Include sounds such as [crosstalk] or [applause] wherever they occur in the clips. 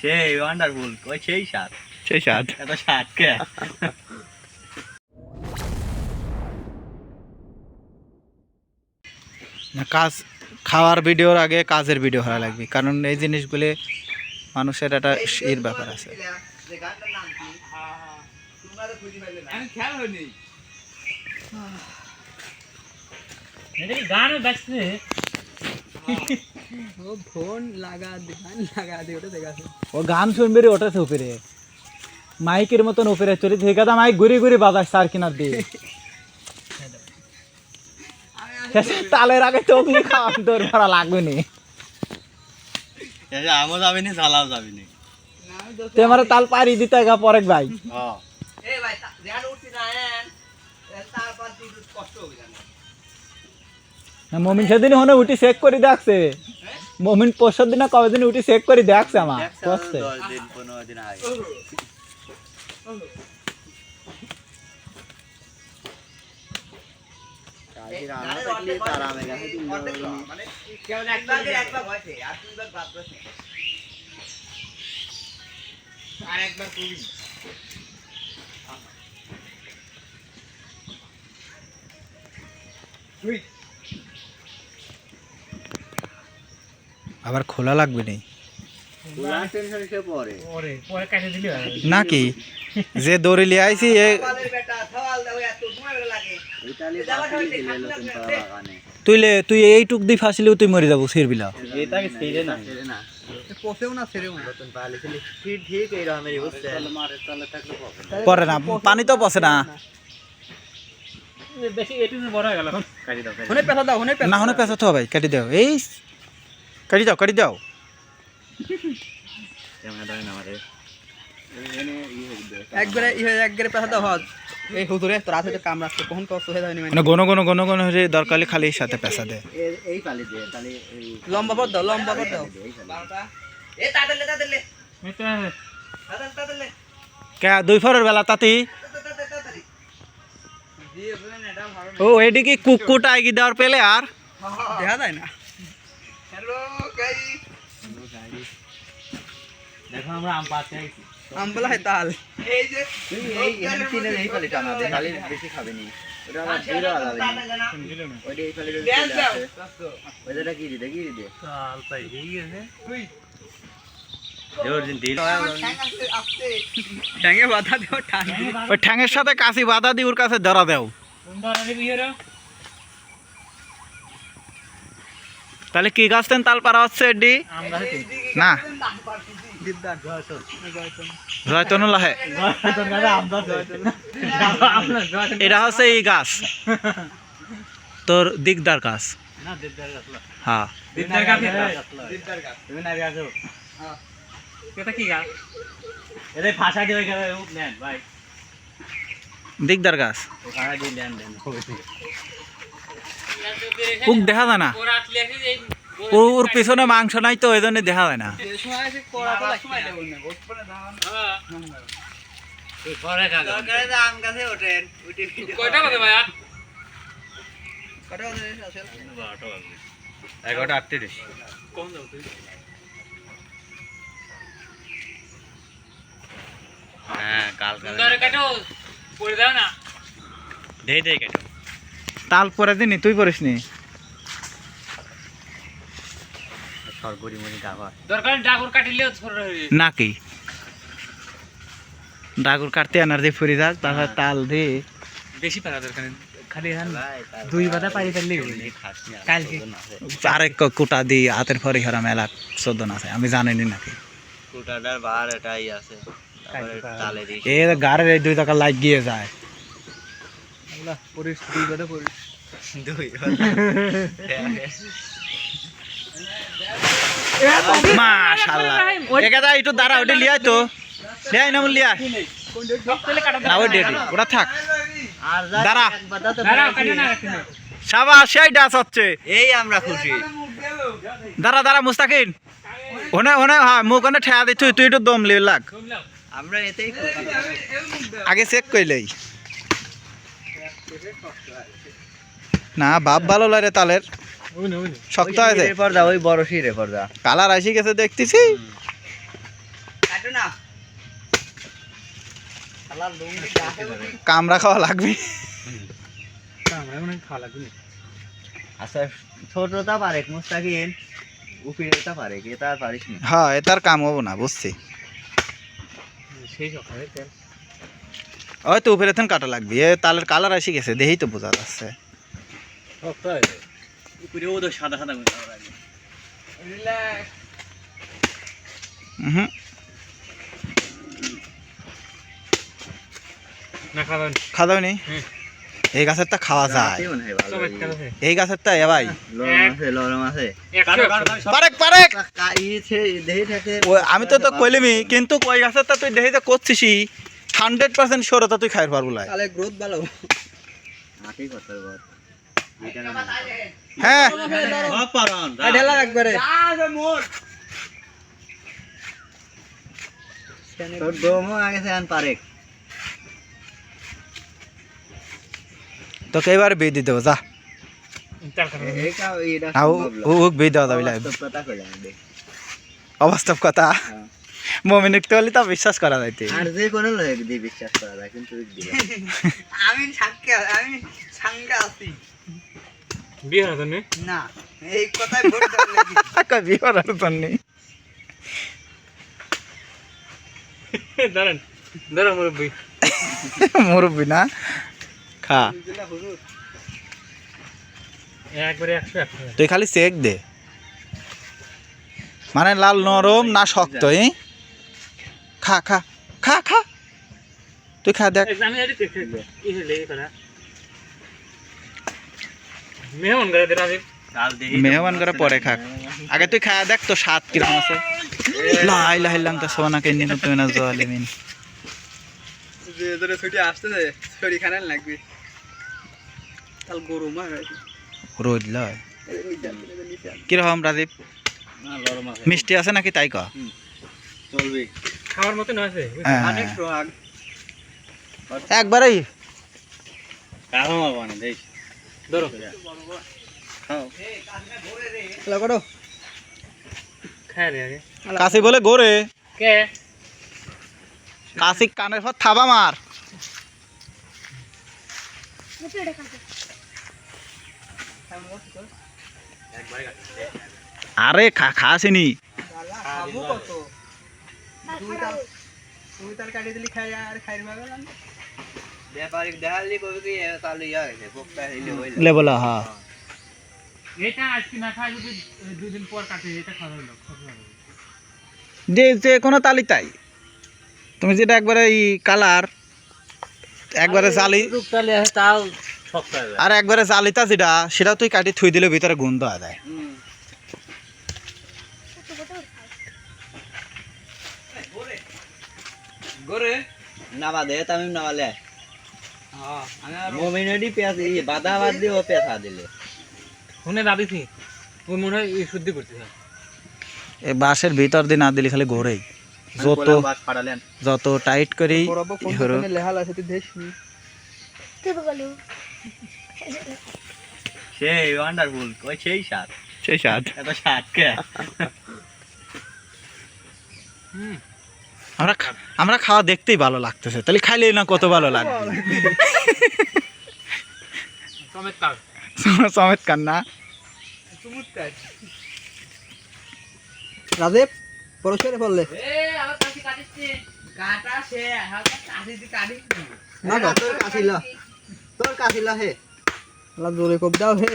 সেই ওয়ান্ডারফুল ওই সেই স্বাদ। সেই স্বাদ। এত স্বাদ কে? না, কাজ খাওয়ার ভিডিওর আগে কাজের ভিডিও হওয়া লাগবে কারণ এই জিনিসগুলি মানুষের একটা এর ব্যাপার আছে। গান বাজছে। ও ফোন লাগা দে গান লাগা দে ওটা দেখাছে ও গান শুনবি রে উপরে। মাইকের মতন উপরে চলে থেকে দা মাইক ঘুরি ঘুরি বাজাস তার কিনার দিয়ে তালের আগে খাওয়া তোর ভাড়া লাগবে নি। আমও যাবি নি জ্বালাও যাবি নি। আমার তাল পারি দিতে গা পরেক ভাই। হ্যাঁ। এ ভাই ধ্যান উঠছি না তারপর কষ্ট হবে না, মমিন সেদিন হনে উঠি চেক করে দেখছে। মমিন পরশু দিন না কবে দিন উঠি চেক করে দেখছে আমার। দশ দিন পনেরো দিন আগে। মানে একবার একবার হয়েছে আবার খোলা লাগবে নেই। নাকি? যে দড়ি লিয়ে আইছি লাগে তুই এইটুক দি ফাঁসিলেও তুই মরে যাব সিরবিলা পরে না পানি তো পসে না। বেশি এটু বড় গেল। কাটি দাও হনে পেছা দাও না হনে পেঁচা তো ভাই কাটি দাও। এই কাটি দাও কাটি দাও। ক্যামেরা ধরেন আমাদের একবারে ইহে একবারে পেছা দাও হজ। এই হুজুরে তোর হাতে তো কামড়াচ্ছে কখন কষ্ট হয়ে যায়নি মানে গণ গণ গণ গণ হয়ে দরকার খালি সাথে দে এই পালি দিয়ে তাহলে লম্বা পর দাও লম্বা পর দাও। এ তাদেরলে তাদেরলে তাদের তাদেরলে কে দুই ফরের বেলা তাতি। ও এদিকে কুকুট আইগি দেওয়ার পেলে আর? দেখা যায় না। হ্যালো গাইস দেখো আমরা আম পাতে আইছি আমবলা হয় তাল এই যে এই এখানে তিনের এই পালি টানা দে খালি বেশি খাবে নি ওটা আমার জিরো আলাদা ওইটা এই পালি চলে আসে ওইটা কি দিতে কি দিতে চাল তাই এই গেছে তুই জোর দিন দিল ঠ্যাঙে বাধা দেও ঠ্যাঙে ওই ঠ্যাঙের সাথে কাশি বাধা দি ওর কাছে ধরা দেও তাহলে কি গাছ তেন তাল পারা হচ্ছে এডি না। দিদার জয়তনু লাহে। এটা হচ্ছে এই গাছ। তোর দিকদার গাছ। হ্যাঁ। দিদার গাছ। উক দেখা যায় না। ওর পিছনে মাংস নাই তো ওই জন্য দেখা যায় না। এগারোটা আটত্রিশ। কম দাও হ্যাঁ কাল সুন্দর কাটো পড়ে দাও না। কেটো। তাল পরে দিনি তুই পড়িস নি হয়ে নাকি ডাগুর কাটতে আনার দিয়ে ফুরি যাক তারপর তাল দিয়ে বেশি পারা দরকার খালি দুই বাদা পারি ফেললি কালকে। আরেক কোটা দিই হাতের ফরি হারা মেলা চোদ্দ আছে আমি জানিনি নাকি। কুটাটার বার এটাই আছে। এ গাড়ির এই দুই টাকা লাগ গিয়ে যায় পরিস দুই কথা পরিস। দুই মাশাআল্লাহ। একা দা একটু দাঁড়া ওটা লিয়াই তো। লিয়াই না লিয়া না ওই ডেডি ওটা থাক। দাঁড়া। সাবাস সেই ডাস হচ্ছে। এই আমরা খুশি। দাঁড়া দাঁড়া মুস্তাকিন ওনে ওনে হ্যাঁ মুখ ওনে ঠেয়া দি তুই একটু দম লাগ। আমরা এতেই আগে চেক কইলেই না বাপ ভালো লাগে তালের। শক্ত হয়েছে শিরে পর্দা ওই বড় শিরে পর্দা। কালার আসি গেছে দেখতেছি। কামড়া খাওয়া লাগবে। আচ্ছা ছোটটা পারে মুস্তাকিন উপিরেটা পারে কি তা আর পারিস না। হ্যাঁ এটার কাম হব না বুঝছি। ওই তো উপরে থেন কাটা লাগবে এ তালের কালার আসি গেছে দেখেই তো বোঝা যাচ্ছে খাওয়া নি এই গাছের তা খাওয়া যায় মনে হয়। এই গাছের তা এ ভাই লরম আছে পারেক পারেক কা- ইয়েছে, দেহে থাকে ও আমি তো তো কইলিমি কিন্তু কই গাছের তা তুই দেখে করছিস হান্ড্রেড পার্সেন্ট সরতা তুই খাইর পারব লাই। তাহলে গ্রোথ ভালো। হ্যাঁ। ঢেলা একবারে তোর দমও আগে থেকে পারে তোকে এবার বিয়ে দিতে যা। ওক বিয়ে দেওয়া যাবে। অবাস্তব কথা হ্যাঁ। মমিনিক তো হলে তা বিশ্বাস করা যাইতে আর যে কোনো লোক দিয়ে বিশ্বাস করা যায় কিন্তু [laughs] আমি সাক্ষী আমি সাঙ্গে আছি। বিয়ে হলো তুমি না? এই কথাই ভোট দেওয়ার লাগি। [laughs] কই বিয়ে করার জন্য [laughs] দাঁড়ান দাঁড়ান মুরব্বী। মুরব্বি না? খা। তুই খালি চেক দে। মানে লাল নরম না শক্ত এ খা খা খা খা। তুই খা দেখ। মেহমান করে দে রাজীব। মেহমান করে পরে খাক আগে তুই খা দেখ তো স্বাদ কীরকম আছে। লাই লাই লাম তো সোনা কে নিয়ে তুই না যে ধরে ছুটি আসতেছে ছড়ি খানে লাগবে রোদ লয়। কীরকম রাজীব। মিষ্টি আছে নাকি তাই ক? চলবে। খাওয়ার মতন আছে। হ্যাঁ। অনেক সোহাগ। একবারেই। কারও মারবো না দেখ। ধরো। খাও। খেলা খায় রে আগে। কাশি বলে গোরে। কে? কাশি কানের পর থাবা মার। আরে খা খাসিনি। খাব কত? দুই তাল দুই দিলি খাই আর খাইর ভাবে ব্যাপারিক দেখালি কবে কি তাহলে ইয়া গেছে পোকটা হইলে হইলে। লেবলা হ্যাঁ এটা আজকে না খাই যদি দুই পর কাটে এটা খাওয়া হলো যে যে কোনো তালি তাই। তুমি যেটা একবারে এই কালার একবারে তাও আর একবারে জালিতা যেটা সেটা তুই কাটি থুই দিলে ভিতরে গন্ধ আ গোরে নাবা দে তামিম নাবালে হ্যাঁ আমি আর মোমিনেডি পেঁয়াজ ই বাদা বাদ দিয়ে ও পেঁচা দিলে। শুনে দাদিছি ওই মনে হয় এই শুদ্ধি এই বাঁশের ভিতর দিয়ে না দিলে খালি ঘোরেই। যত যত টাইট করি কোন লেহাল আছে তুই দেখিস সেই ওয়ান্ডারফুল ওই সেই স্বাদ সেই স্বাদ এত স্বাদ কে? হুম। আমরা আমরা খাওয়া দেখতেই ভালো লাগতেছে। তাহলে খাইলে না কত ভালো লাগবে? চমৎকার না? রাজীব পরশুরে পড়লে কাটা সে হালকা কাটি দি কাটি না। তোর কাছিল হে। লা জোরে কোপ দাও হে।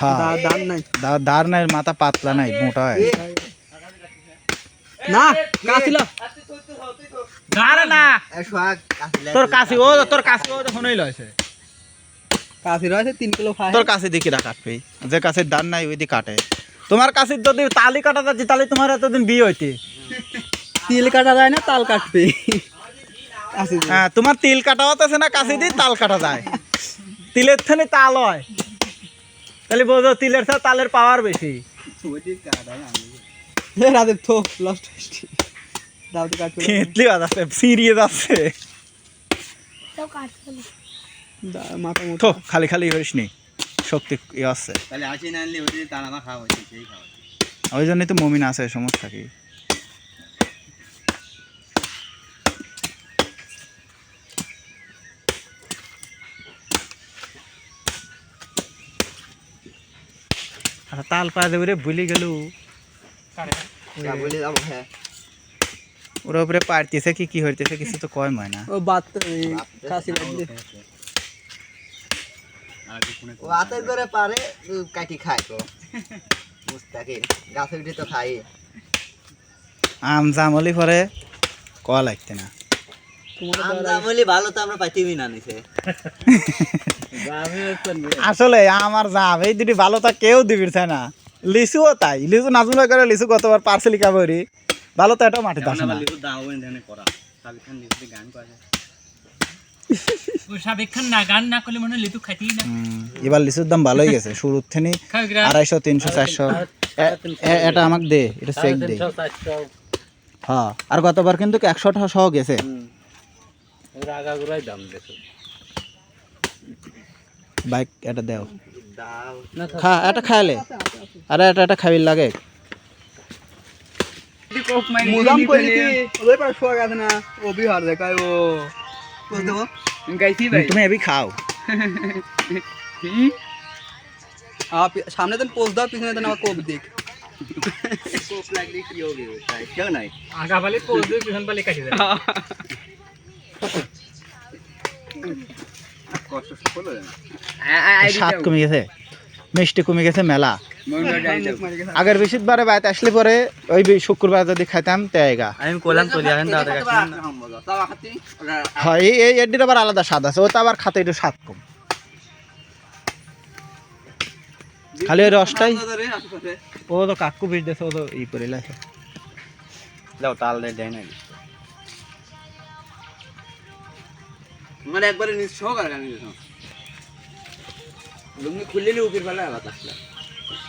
হ্যাঁ। দার নাই মাথা পাতলা নাই মোটা হয়। না কাছিল তোর কাছে ও তোর কাছে ও কাছি রয়েছে তিন কিলো তোর কাছে কাটবে যে কাছে দান নাই ওই দিকে কাটে। তোমার কাছে যদি তালি কাটা যাচ্ছে তাহলে তোমার এতদিন বিয়ে হইতে। তিল কাটা যায় না তাল কাটবে। হ্যাঁ তোমার তিল কাটা হতেছে না কাছে দিয়ে তাল কাটা যায়। তিলের থানে তাল হয়। তাহলে বোঝো তিলের থেকে তালের পাওয়ার বেশি। রাজীব তো লাস্ট দাও তো কাটবে খেতলি যাচ্ছে। মাথা মতো খালি খালি হইস নি। শক্তি ইয়ে আছে। তাহলে আসি না আনলে ওই তার খাওয়া হয়েছে সেই খাওয়া ওই জন্যই তো মমিন আছে সমস্যা কি? আচ্ছা, তাল পা দেবে রে ভুলে গেল। যা বলে যাব হ্যাঁ। ওর উপরে পারতেছে কি কি হইতেছে কিছু তো কয় ময় না। ও বাত কাশি লাগছে। ও হাতের করে পারে কাটি খায় তো। মুস্তাকিল গাছে উঠে তো খাই আম জামলি পরে কয়া লাগতে না। আমদামলি ভালো তো আমরা পাইতেই না নিছে [laughs] আসলে আমার জাম এই দুটি ভালো তা কেউ দিবির চায় না? লিচুও তাই। লিচু নাজুন করে লিচু গতবার পার্সেলি কাবরি? ভালো তো এটাও মাটিতে আসে না। ও সাবেক খান না গান না করলে লিটু খাইতেই না। হুম, এবার লিচুর দাম ভালোই গেছে। শুরুর থেকে আড়াইশো তিনশো চারশো। এটা আমাকে দে এটা চেক দে। হ্যাঁ আর গতবার কিন্তু একশো টাকা সহ গেছে। বাইক এটা দেও। খা এটা খাইলে। আরে এটা এটা খাবি লাগে। মুদাম কইলি কি? ওই পার শোয়া গেছে না। ও বিহার দেখায় ও। বলতে দেবো গাইছি ভাই। তুমি এবি খাও। আপ সামনে দেন পোস্ট দাও পিছনে দেন আমার কোপ দিক। কোপ লাগলে কি হবে তাই কেউ নাই। আগা পালি পোজ দিয়ে পিছন পালি কাটি দেয় কষ্ট সফল হয়ে স্বাদ কমে গেছে মিষ্টি কমে গেছে মেলা। আগের বৃহস্পতিবারে বাড়িতে আসলে পরে ওই শুক্রবার যদি খাইতাম তেগা আমি কলাম চলে আসেন দাদা হয়। এই এই এডির আবার আলাদা স্বাদ আছে ও তো আবার খাতে একটু স্বাদ কম। খালি ওই রসটাই। ও তো কাকু বিষ দিয়েছে ও তো ই করে লাগে দাও তাল দেয় দেয় না মানে একবারে নিজ সহকার গান লুঙ্গি খুললে উপর বেলা আবার আসলে।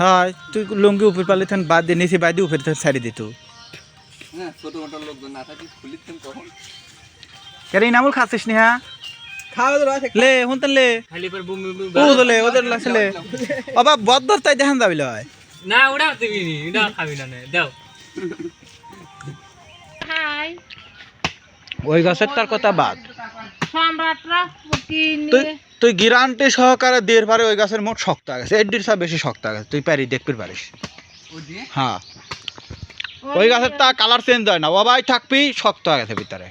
হয় তুই লুঙ্গি উপর পালি থান বাদ দিয়ে নিচে বাদ দিয়ে উপরে থান ছাড়ি দিত হ্যাঁ ছোট মোটো লোকজন না থাকি খুলিতেন তখন কেরে ইনামুল খাচ্ছিস নি হ্যাঁ? লে হুন তান লে। খালি পর বুম বুম ও তো লে ওদের লাগছে লে। বাবা বদ্ধর তাই দেখান যাবি লয় না ওটা দিবি নি ওটা খাবি না দাও। হাই। ওই গাছের তার কথা বাদ। সম্রাটরা তুই তুই গিরান্টি সহকারে দেড় পারে ওই গাছের মোট শক্ত গেছে। এর সব বেশি শক্ত গেছে। তুই পারি দেখতে পারিস। হ্যাঁ। ওই গাছের তা কালার চেঞ্জ হয় না। ও ভাই থাকবি শক্ত আগেছে গেছে ভিতরে।